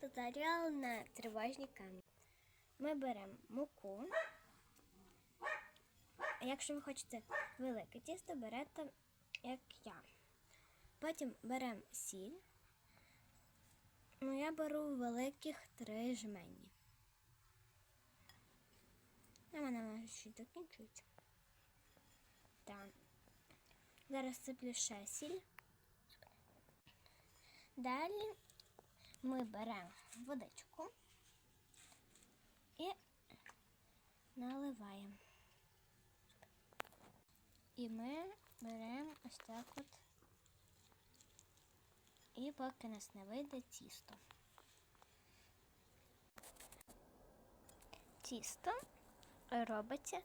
Туторіал на тривожні камні. Ми беремо муку. Якщо ви хочете велике тісто, берете, як я. Потім беремо сіль. Ну, я беру великих три жмені. А в мене може ще закінчується. Так. Зараз сиплю ще сіль. Далі ми беремо водичку і наливаємо. І ми беремо ось так от. І поки нас не вийде тісто. Тісто робиться,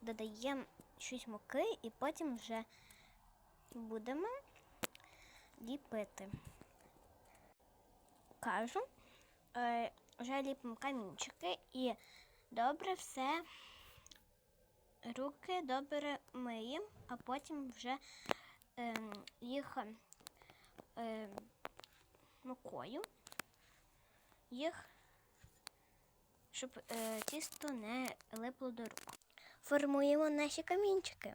додаємо щось муки і потім вже будемо ліпити. Кажу, е, вже ліпимо камінчики і добре все руки добре миємо, а потім вже е, їх е, мукою, їх, щоб е, тісто не липло до рук. Формуємо наші камінчики.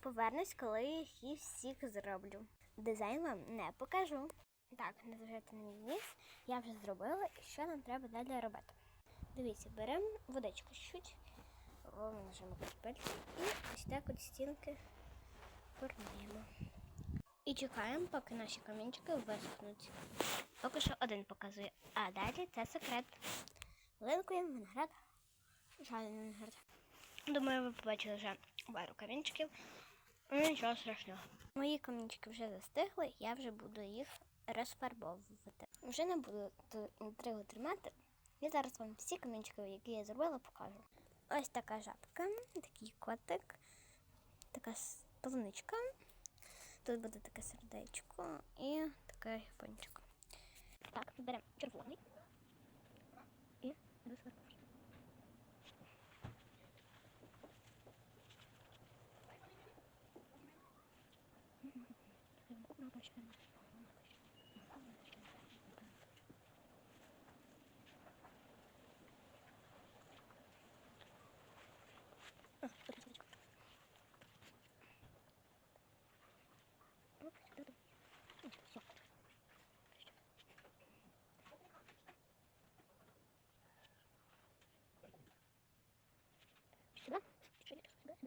Повернусь, коли їх всіх зроблю. Дизайн вам не покажу. Так, не зважайте на мій ніс. Я вже зробила і що нам треба далі робити. Дивіться, беремо водичку чуть, нажимо пальці і ось так от стінки формуємо. І чекаємо, поки наші камінчики висохнуть. Поки що один показує, а далі це секрет. Линкуємо виноград, жалюємо виноград. Думаю, ви побачили вже пару камінчиків. Нічого страшного. Мої камінчики вже застигли, я вже буду їх розфарбовувати. Вже не буду ту інтригу тримати. Я зараз вам всі камінчики, які я зробила, покажу. Ось така жабка, такий котик, така полуничка. Тут буде таке сердечко і такий пончик. Так, беремо червоний і розфарбуємо. Сюда? Сюда,